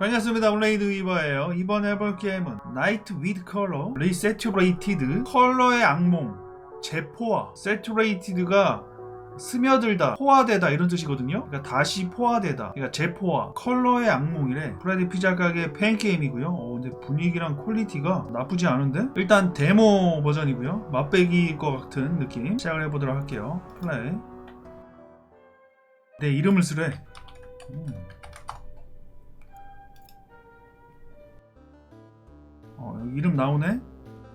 반갑습니다. 블레이드 위버예요. 이번에 해볼 게임은 나이트 위드 컬러 리세츄레이티드 컬러의 악몽 재포화 세츄레이티드가 스며들다, 포화되다 이런 뜻이거든요. 그러니까 다시 포화되다. 그러니까 재포화, 컬러의 악몽이래. 프레디 피자 가게 팬 게임이고요. 어, 근데 분위기랑 퀄리티가 나쁘지 않은데? 일단 데모 버전이고요. 맛배기일 것 같은 느낌. 시작을 해보도록 할게요. 플레이. 내 이름을 쓰래. 음. 어, 이름 나오네?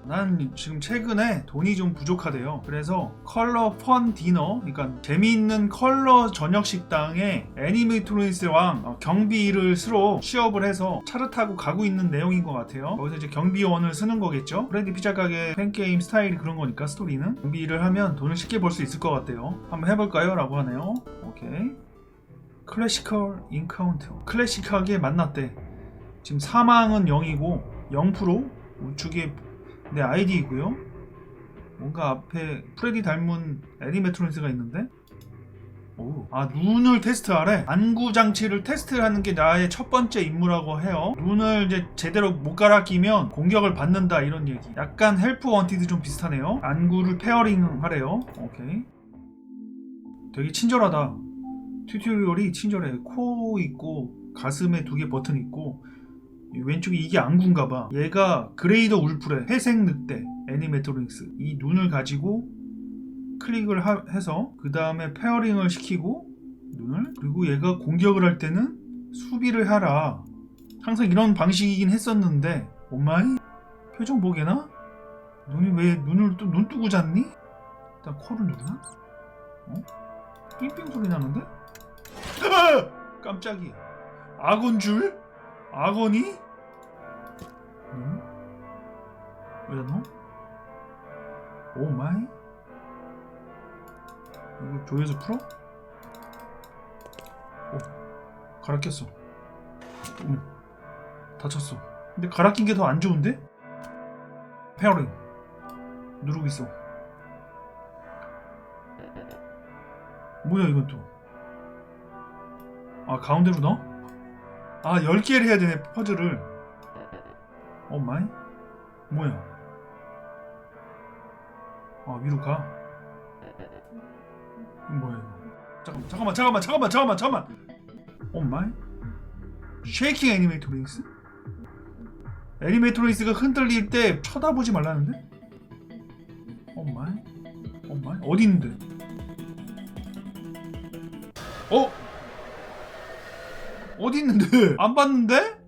난 지금 최근에 돈이 좀 부족하대요. 그래서 컬러 펀 디너, 그러니까 재미있는 컬러 저녁 식당에 애니메이트로니스랑 어, 경비를 쓰러 취업을 해서 차를 타고 가고 있는 내용인 것 같아요. 거기서 이제 경비원을 쓰는 거겠죠. 프레디 피자 가게 팬게임 스타일이 그런 거니까 스토리는 경비를 하면 돈을 쉽게 벌 수 있을 것 같아요. 한번 해볼까요? 라고 하네요. 오케이. 클래시컬 인카운터. 클래식하게 만났대. 지금 사망은 0이고 0% 우측에 내 아이디이고요. 뭔가 앞에 프레디 닮은 애니메트로니스가 있는데? 오. 아 눈을 테스트하래. 안구 장치를 테스트하는 게 나의 첫 번째 임무라고 해요. 눈을 이제 제대로 못 갈아 끼면 공격을 받는다 이런 얘기. 약간 헬프 원티드 좀 비슷하네요. 안구를 페어링 하래요. 오케이. 되게 친절하다. 튜토리얼이 친절해. 코 있고 가슴에 두 개 버튼 있고 이 왼쪽이 이게 안구인가 봐. 얘가 그레이더 울프레 회색 늑대 애니메트로닉스 이 눈을 가지고 클릭을 하- 해서 그 다음에 페어링을 시키고 눈을 그리고 얘가 공격을 할 때는 수비를 하라. 항상 이런 방식이긴 했었는데 오마이 표정 보게나? 눈이 왜 눈을 또 눈 뜨고 잤니? 일단 코를 누르나? 어? 삥삥 소리 나는데? 아! 깜짝이야. 악어인 줄? 악어니? 응? 왜 너? 오 마이? 이거 조여서 풀어? 오, 갈아 꼈어. 어머, 다쳤어. 근데 갈아 낀 게 더 안 좋은데? 페어링. 누르고 있어. 뭐야 이건 또? 아 가운데로 넣어? 아 10개를 해야 되네 퍼즐을 어 마이? 뭐야 아 위로 가 뭐야 이거 잠깐만 잠깐만 잠깐만 잠깐만 잠깐만 잠깐만 어 마이? 쉐이킹 애니메이트로닉스? 애니메이트로닉스가 흔들릴 때 쳐다보지 말라는데? 어 마이? 어 마이? 어디 있는데? 어? 어디 있는데? 안 봤는데?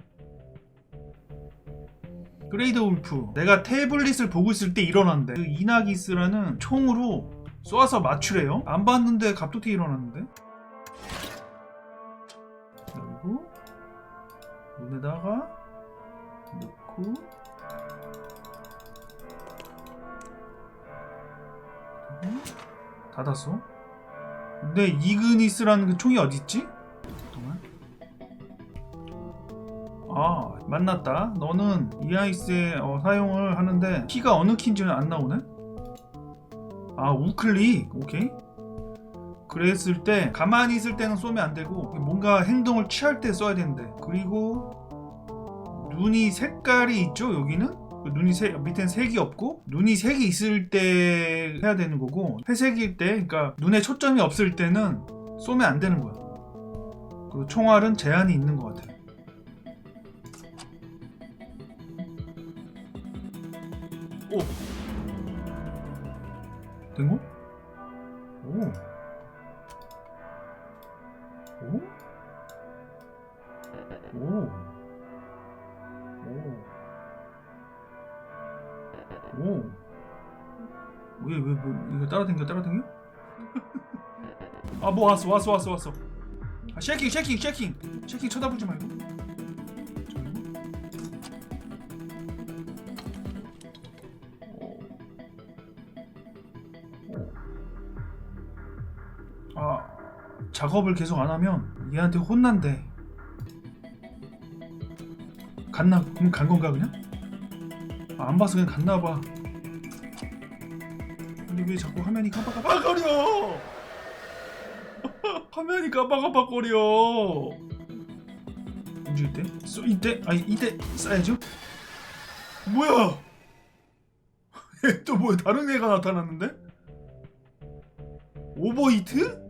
그레이드 울프 내가 태블릿을 보고 있을 때 일어난대 그 이나기스라는 총으로 쏘아서 맞추래요 안 봤는데 갑툭튀 일어났는데 그리고 눈에다가 넣고 닫았어 근데 이그니스라는 그 총이 어딨지? 아 만났다. 너는 이아이스의 어, 사용을 하는데 키가 어느 키인지는 안 나오네? 아 우클릭. 오케이. 그랬을 때 가만히 있을 때는 쏘면 안 되고 뭔가 행동을 취할 때 써야 되는데. 그리고 눈이 색깔이 있죠 여기는? 그 눈이 세, 밑엔 색이 없고 눈이 색이 있을 때 해야 되는 거고 회색일 때 그러니까 눈에 초점이 없을 때는 쏘면 안 되는 거야. 그 총알은 제한이 있는 것 같아 오. 된 거? 오. 오? 오. 오. 오. 왜, 왜, 뭐, 이거 따라당겨, 따라당겨? 아, 뭐 왔어, 왔어, 왔어, 왔어. 아, 쉐킹, 쉐킹, 쉐킹. 쉐킹 쳐다보지 말고. 작업을 계속 안 하면 얘한테 혼난대. 갔나? 그럼 간 건가 그냥? 아, 안 봐서 그냥 갔나 봐. 근데 왜 자꾸 화면이 깜빡깜빡거려? 화면이 깜빡깜빡거려. 움직일 때? 쏘 이때? 아니 이때 쏴야죠? 뭐야? 또 뭐야 다른 애가 나타났는데? 오버히트?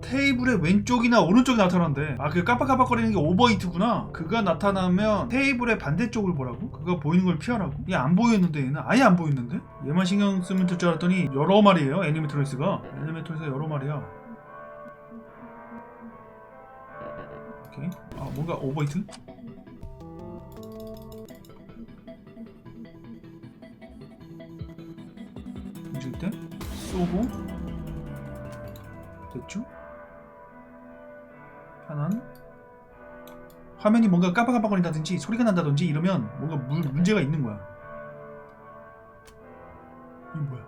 테이블의 왼쪽이나 오른쪽이 나타난대. 아, 그 깜빡깜빡거리는 게 오버히트구나. 그가 나타나면 테이블의 반대쪽을 보라고? 그가 보이는 걸 피하라고? 얘 안 보였는데 얘는 아예 안 보였는데? 얘만 신경 쓰면 될 줄 알았더니 여러 마리예요. 애니메트로이스가. 애니메트로이스가 여러 마리야. 오케이. 아, 뭔가 오버히트? 움직일 때 쏘고 됐죠? 편안 화면이 뭔가 깜빡깜빡거린다든지 소리가 난다든지 이러면 뭔가 물, 문제가 있는 거야 이거 뭐야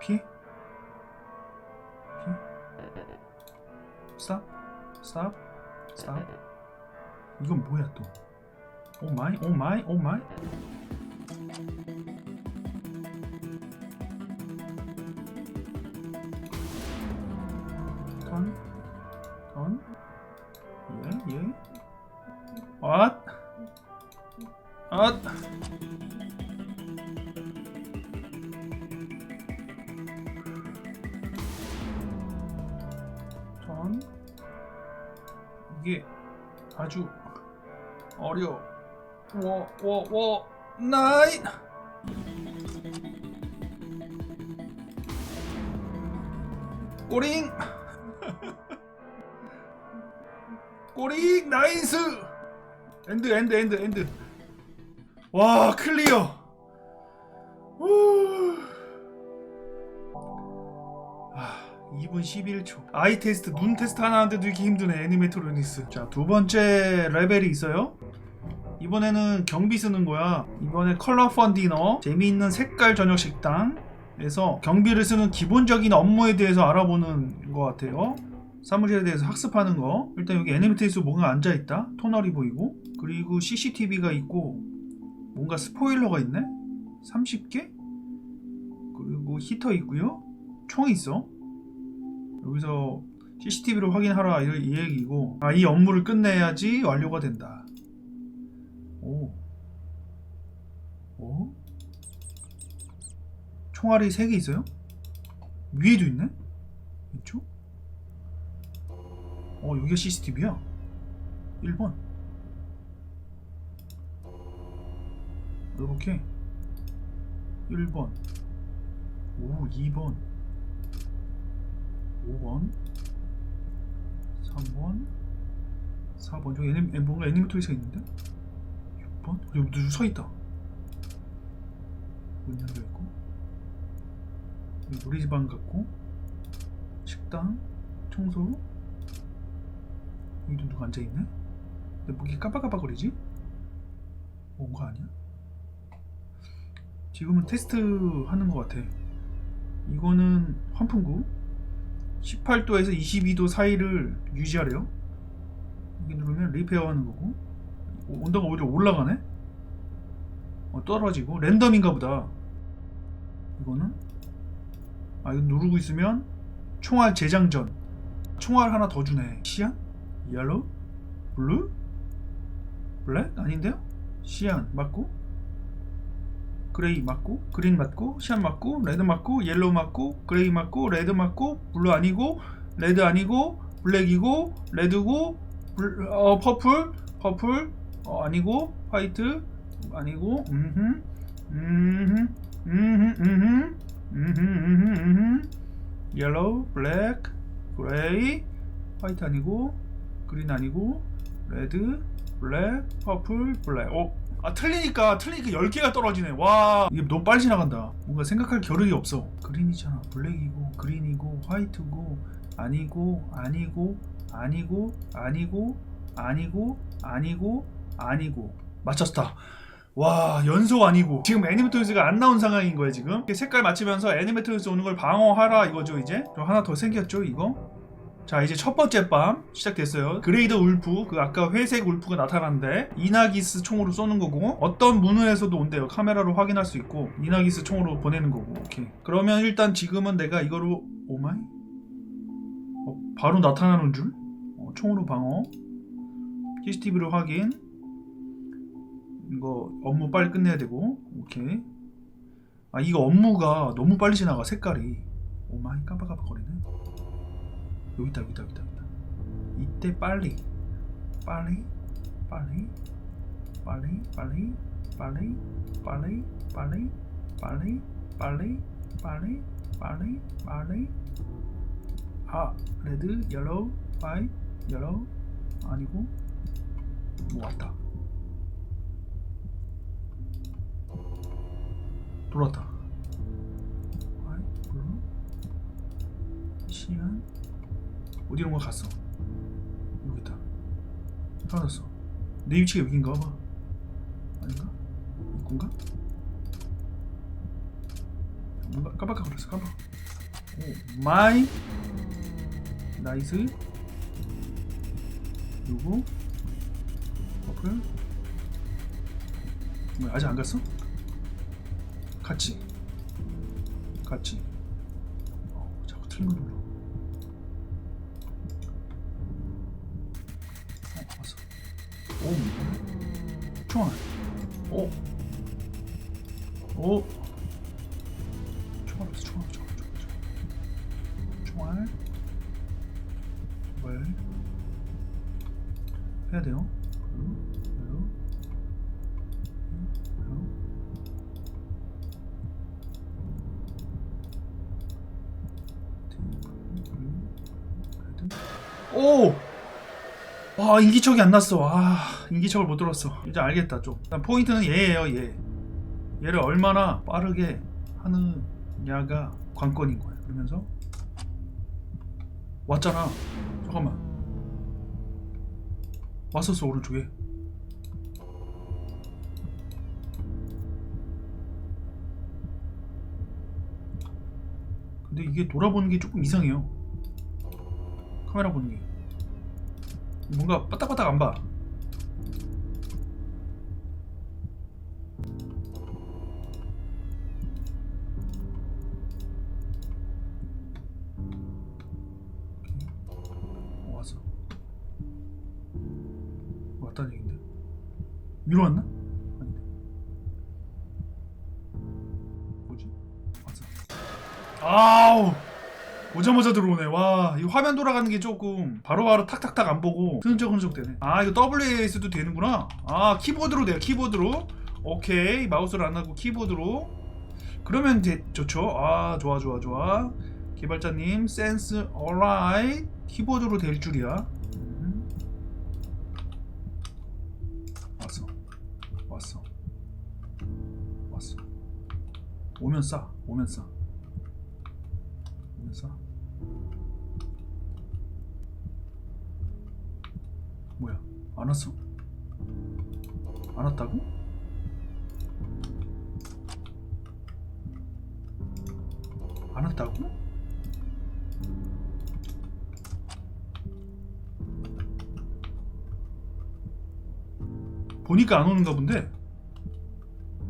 피해? 피해? 스탑? 스탑? 스탑? 이건 뭐야 또 오 마이 오 마이 오 마이 앗, 앗. 턴. 이게 아주 어려. 워, 워, 워, 나이. 꼬링. 꼬리 나이스 엔드 엔드 엔드 엔드. 와 클리어. 후. 아, 2분 11초. 아이 테스트 눈 테스트 하나 하는데도 이렇게 힘드네 애니메트로니스. 자 두 번째 레벨이 있어요. 이번에는 경비 쓰는 거야. 이번에 컬러 펀 디너 재미있는 색깔 저녁 식당에서 경비를 쓰는 기본적인 업무에 대해서 알아보는 것 같아요 사무실에 대해서 학습하는 거. 일단 여기 애니메이트에서 뭔가 앉아있다. 터널이 보이고. 그리고 CCTV가 있고 뭔가 스포일러가 있네? 30개? 그리고 히터 있고요. 총이 있어. 여기서 CCTV로 확인하라 이, 이 얘기고. 아 이 업무를 끝내야지 완료가 된다. 오. 오? 총알이 3개 있어요? 위에도 있네? 왼쪽? 어 여기가 CCTV야? 1번 이렇게. 1번 오 2번. 5번. 3번. 4번. 저기 애니, 애, 뭔가 애니메이터리스가 있는데? 6번? 여기 누구 서있다. 문 열려있고. 여기 놀이방 같고. 식당? 청소 여기도 누가 앉아있네? 근데 뭐 이렇게 깜빡깜빡거리지? 온거 아니야? 지금은 테스트 하는 것 같아 이거는 환풍구 18도에서 22도 사이를 유지하래요 여기 누르면 리페어 하는 거고 온도가 오히려 올라가네? 어, 떨어지고 랜덤인가 보다 이거는 아 이거 누르고 있으면 총알 재장전 총알 하나 더 주네 시안? 옐로우? 블루? 블랙? 아닌데요? 시안 맞고? 그레이 맞고? 그린 맞고? 시안 맞고? 레드 맞고? 옐로우 맞고? 그레이 맞고? 레드 맞고? 블루 아니고? 레드 아니고? 블랙이고? 레드고? 블, 어 퍼플 퍼플 어 아니고? 화이트 아니고? 음흠. 음흠. 음흠. 음흠. 음흠. 음흠. 음흠. 옐로우 블랙 그레이 화이트 아니고 그린 아니고 레드 블랙 퍼플 블랙. 어? 아 틀리니까 틀리니까 10개가 떨어지네. 와. 이게 너무 빨리 지나간다. 뭔가 생각할 겨를이 없어. 그린이잖아. 블랙이고 그린이고 화이트고 아니고 아니고 아니고 아니고 아니고 아니고 아니고. 맞췄다. 와 연속 아니고. 지금 애니메토리스가 안 나온 상황인 거예요 지금? 색깔 맞추면서 애니메토리스 오는 걸 방어하라 이거죠 이제? 좀 하나 더 생겼죠 이거 자 이제 첫 번째 밤 시작됐어요 그레이드 울프 그 아까 회색 울프가 나타났는데 이나기스 총으로 쏘는 거고 어떤 문을에서도 온대요 카메라로 확인할 수 있고 이나기스 총으로 보내는 거고 오케이 그러면 일단 지금은 내가 이거로 오마이 어, 바로 나타나는 줄 어, 총으로 방어 CCTV로 확인. 이거 업무 빨리 끝내야 되고. 오케이. 아 이거 업무가 너무 빨리 지나가 색깔이. 오마이 깜빡깜빡거리네. 여기 있다 여기 있다 여기 있다. 여기 있다. 이때 빨리 빨리 빨리 빨리 빨리 빨리 빨리 빨리 빨리 빨리 빨리 빨리 빨리 아 레드 옐로우 화이트 옐로우 아니고 뭐 왔다 돌았다 화이트 블루 시안 어디로 가 갔어? 여기 있다. 사라졌어. 내 위치가 여긴가 봐. 아닌가? 이건가? 뭔가 깜빡깜빡거렸어 깜빡. 오 마이 나이스. 누구? 퍼플? 뭐야 아직 안 갔어? 같이? 같이? 어, 자꾸 틀린 거 눌러 어 왔어 오 총알 오 오. 와 인기척이 안 났어. 아 인기척을 못 들었어. 이제 알겠다 좀. 포인트는 얘예요 얘. 얘를 얼마나 빠르게 하느냐가 관건인 거야. 그러면서 왔잖아. 잠깐만. 왔었어 오른쪽에. 근데 이게 돌아보는 게 조금 이상해요. 카메라 보는 게. 뭔가 빠딱빠딱 안 봐. 어, 왔어. 왔다는 얘긴데. 위로 왔나? 오자마자 들어오네. 와, 이 화면 돌아가는 게 조금 바로바로 탁탁탁 안 보고 흔적 흔적 되네. 아, 이거 WAS도 되는구나. 아, 키보드로 돼요. 키보드로. 오케이. 마우스를 안 하고 키보드로. 그러면 되, 좋죠. 아, 좋아, 좋아, 좋아. 개발자님, 센스, alright. 키보드로 될 줄이야. 음. 왔어. 왔어. 왔어. 오면 싸. 오면 싸. 뭐야? 안 왔어? 안 왔다고? 안 왔다고? 보니까 안 오는가 본데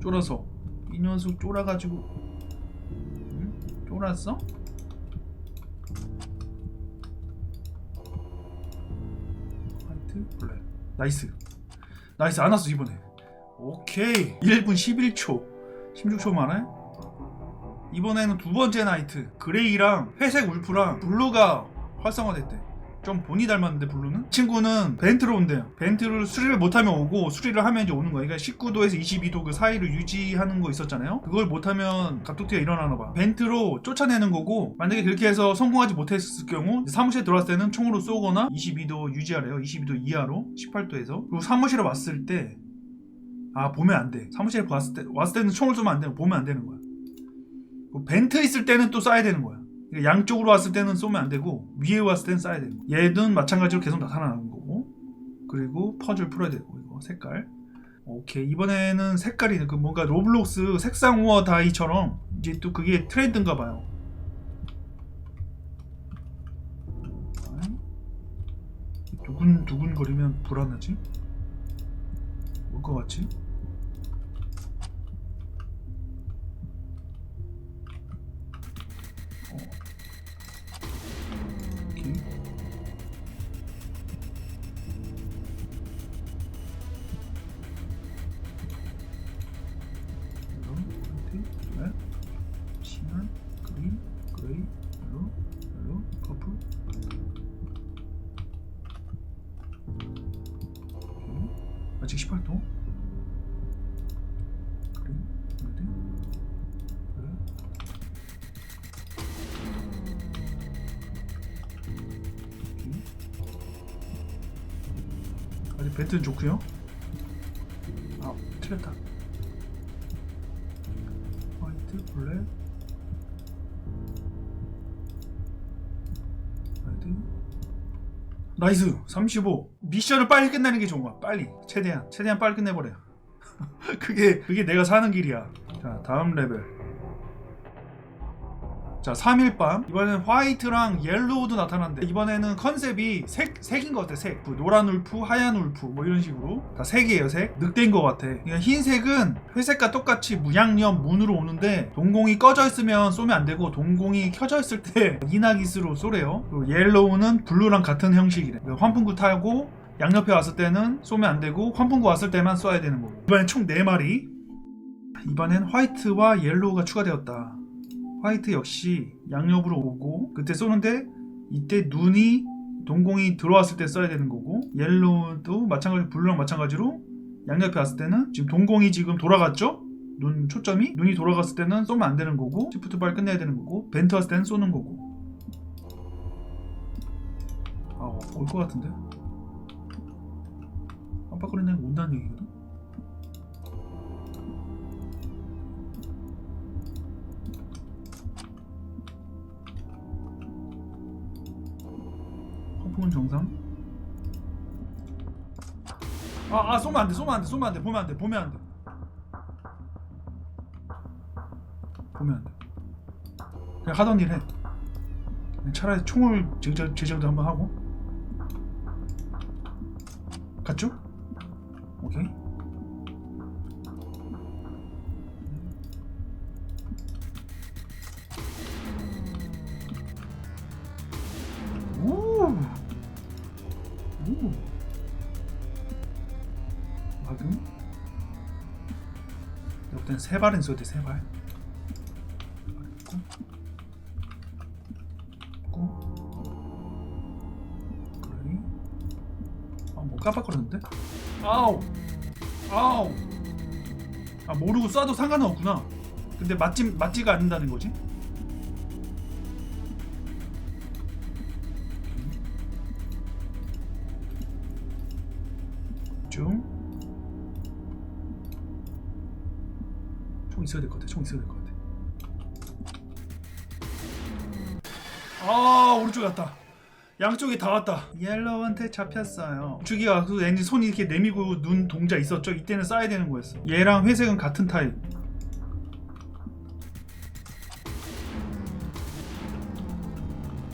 쫄아서 이 녀석 쫄아가지고 응? 쫄았어? 블랙 나이스. 나이스. 안 왔어 이번에. 오케이. 1분 11초. 16초 만에? 이번에는 두 번째 나이트. 그레이랑 회색 울프랑 블루가 활성화됐대 좀 본이 닮았는데 블루는? 친구는 벤트로 온대요. 벤트를 수리를 못하면 오고 수리를 하면 이제 오는 거야. 그러니까 19도에서 22도 그 사이를 유지하는 거 있었잖아요? 그걸 못하면 각도티가 일어나나 봐. 벤트로 쫓아내는 거고 만약에 그렇게 해서 성공하지 못했을 경우 사무실에 들어왔을 때는 총으로 쏘거나 22도 유지하래요. 22도 이하로 18도에서. 그리고 사무실에 왔을 때 아 보면 안돼. 사무실에 왔을 때 왔을 때는 총을 쏘면 안 되고 보면 안 되는 거야. 그 벤트 있을 때는 또 쏴야 되는 거야 양쪽으로 왔을 때는 쏘면 안 되고 위에 왔을 때는 쏴야 거야. 얘는 마찬가지로 계속 나타나는 거고. 그리고 퍼즐 풀어야 되고 이거 색깔. 오케이. 이번에는 색깔이 그 뭔가 로블록스 색상 우어 다이처럼 이제 또 그게 트렌드인가 봐요. 두근 두근 거리면 불안하지? 올 것 같지? 벤트는 좋고요. 아 틀렸다. 화이트 블랙. 레드 나이스! 35 미션을 빨리 끝내는 게 좋은 거야 빨리. 최대한. 최대한 빨리 끝내버려 그게 그게 내가 사는 길이야. 자 다음 레벨 자 3일 밤. 이번에는 화이트랑 옐로우도 나타났는데 이번에는 컨셉이 색, 색인 것 같아 색. 그 노란 울프 하얀 울프 뭐 이런 식으로. 다 색이에요 색. 늑대인 것 같아. 그러니까 흰색은 회색과 똑같이 무양념 문으로 오는데 동공이 꺼져 있으면 쏘면 안 되고 동공이 켜져 있을 때 이나기스로 쏘래요. 그리고 옐로우는 블루랑 같은 형식이래. 그러니까 환풍구 타고 양옆에 왔을 때는 쏘면 안 되고 환풍구 왔을 때만 쏴야 되는 거고. 이번엔 총 4마리. 이번엔 화이트와 옐로우가 추가되었다 화이트 역시 양옆으로 오고 그때 쏘는데 이때 눈이 동공이 들어왔을 때 써야 되는 거고 옐로우도 마찬가지로 블루랑 마찬가지로 양옆에 왔을 때는 지금 동공이 지금 돌아갔죠? 눈 초점이? 눈이 돌아갔을 때는 쏘면 안 되는 거고 시프트 발 끝내야 되는 거고 벤트 왔을 때는 쏘는 거고 아올 것 같은데? 깜빡거리는 게 온다는 얘기거 든 허풍은 정상. 아, 아, 쏘면 안 돼, 쏘면 안 돼, 쏘면 안 돼, 보면 안 돼, 보면 안 돼. 보면 안 돼. 그냥 하던 일 해. 그냥 차라리 총을 제작, 제작도 한번 하고. 갔죠? 오케이. 세 발은 써야 돼, 세 발. 아, 뭐 깜빡거렸는데? 아우! 아우! 아, 모르고 쏴도 상관은 없구나. 근데 맞지, 맞지가 않는다는 거지? 좀. 총 있어야 될 것 같아. 총 있어야 될 것 같아. 아 오른쪽에 왔다. 양쪽이 다 왔다. 옐로우한테 잡혔어요. 주기가 그 엔진 손이 이렇게 내밀고 눈 동자 있었죠. 이때는 쏴야 되는 거였어. 얘랑 회색은 같은 타입.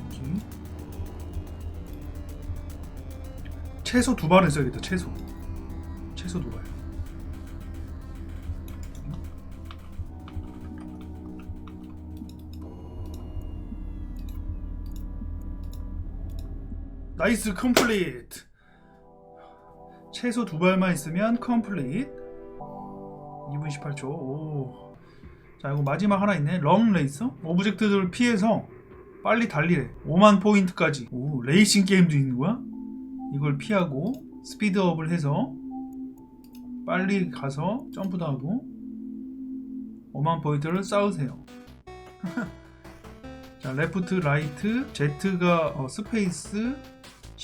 오케이. 최소 두 발은 써야겠다. 최소. 최소 두 발. 나이스 컴플리트. 최소 두 발만 있으면 컴플리트. 2분 18초. 오. 자, 이거 마지막 하나 있네. long 레이서. 오브젝트들을 피해서 빨리 달리래. 5만 포인트까지. 오, 레이싱 게임도 있는 거야? 이걸 피하고 스피드업을 해서 빨리 가서 점프도 하고 5만 포인트를 쌓으세요. 자, 레프트, 라이트, Z가 어, 스페이스,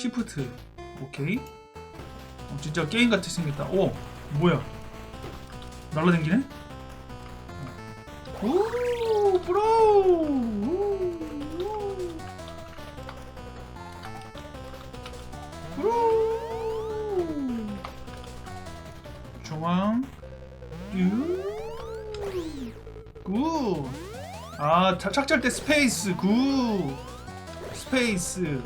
시프트. 오케이. 어, 진짜 게임 같이 생겼다. 오, 뭐야? 날라다니네? 오, 브로! 우, 우. 브로! 중앙. 유. 굿. 아, 차- 착지할 때 스페이스. 굿. 스페이스.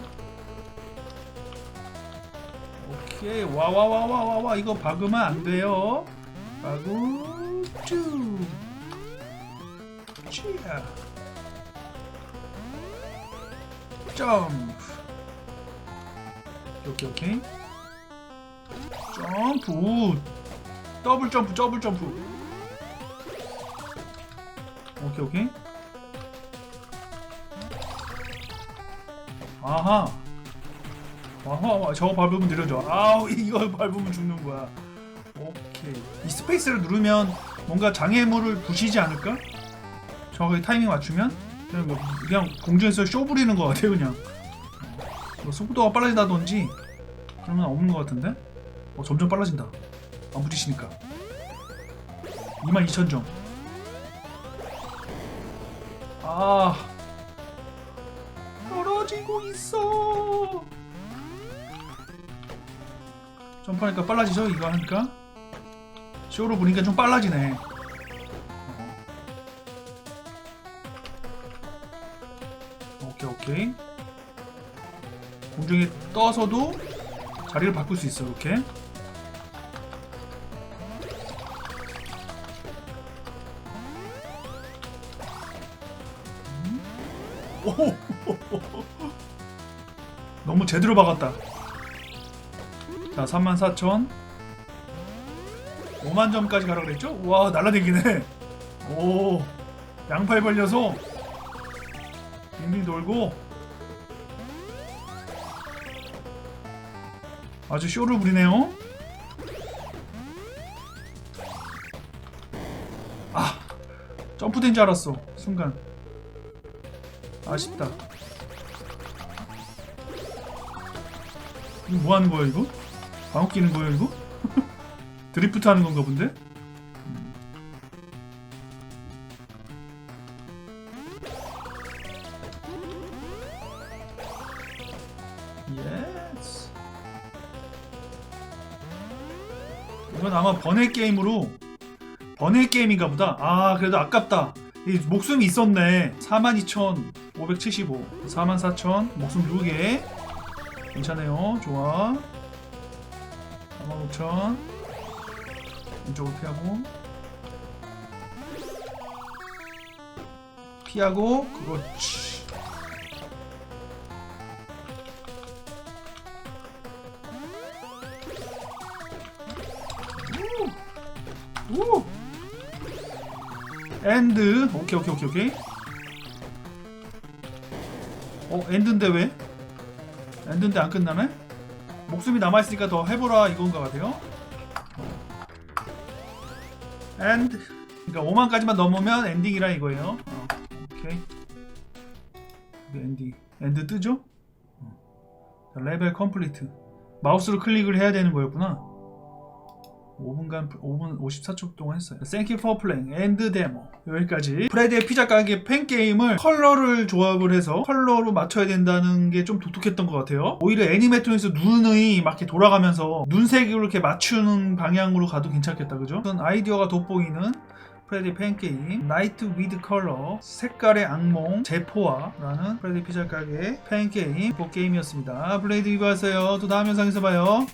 오케이. 와, 와, 와, 와, 와, 와. 이거 박으면 안 돼요. 박우. 쭈. 쭈야. 점프. 오케이, 오케이. 점프. 우. 더블 점프, 더블 점프. 오케이 오케이 아하 아하 저거 밟으면 느려져 아우 이걸 밟으면 죽는 거야 오케이. 이 스페이스를 누르면 뭔가 장애물을 부시지 않을까? 정확하게 타이밍 맞추면? 그냥, 뭐, 그냥 공중에서 쇼 부리는 것 같아요, 그냥. 어, 뭐 속도가 빨라진다든지 건 없는 것 같은데? 어, 점점 빨라진다. 안 부딪히니까. 22,000점. 아. 떨어지고 있어. 점프하니까 빨라지죠? 이거 하니까. 쇼로 보니까 좀 빨라지네. 어. 오케이, 오케이. 공중에 떠서도 자리를 바꿀 수 있어, 이렇게. 오! 너무 제대로 박았다. 자, 34,000. 5만 점까지 가라 그랬죠? 와, 날라다니네. 오, 양팔 벌려서 빙빙 돌고 아주 쇼를 부리네요. 아, 점프된 줄 알았어. 순간. 아쉽다. 이거 뭐 하는 거야, 이거? 방어 끼는 거야, 이거? 드리프트 하는 건가 본데? 이건 아마 번외 게임으로 번외 게임인가 보다. 아, 그래도 아깝다. 이 목숨이 있었네. 42,575. 44,000. 목숨 2개. 괜찮아요. 좋아. 45,000. 이쪽으로 피하고. 피하고. 그렇지. 우! 우! 엔드 오케이 오케이 오케이 오케이 어 엔드인데 왜? 엔드인데 안 끝나네? 목숨이 남아있으니까 더 해보라 이건가 같아요. 엔드 그러니까 5만까지만 넘으면 엔딩이라 이거예요. 어, 오케이. 이게 엔딩. 엔드 뜨죠? 어. 자, 레벨 컴플리트. 마우스로 클릭을 해야 되는 거였구나 5분간 5분 54초 동안 했어요. Thank you for playing and demo 여기까지 프레드의 피자 가게 팬 게임을 컬러를 조합을 해서 컬러로 맞춰야 된다는 게 좀 독특했던 것 같아요. 오히려 애니메이션에서 눈이 막 이렇게 돌아가면서 눈색으로 이렇게 맞추는 방향으로 가도 괜찮겠다, 그죠? 어떤 아이디어가 돋보이는 프레디 팬 게임 나이트 위드 컬러 색깔의 악몽 제포화라는 프레디 피자 가게 팬 게임 보 게임이었습니다. 블레이드 위브 하세요. 또 다음 영상에서 봐요.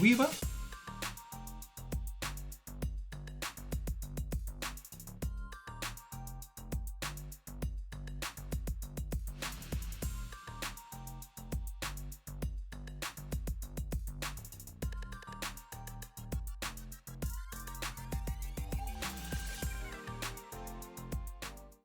위바?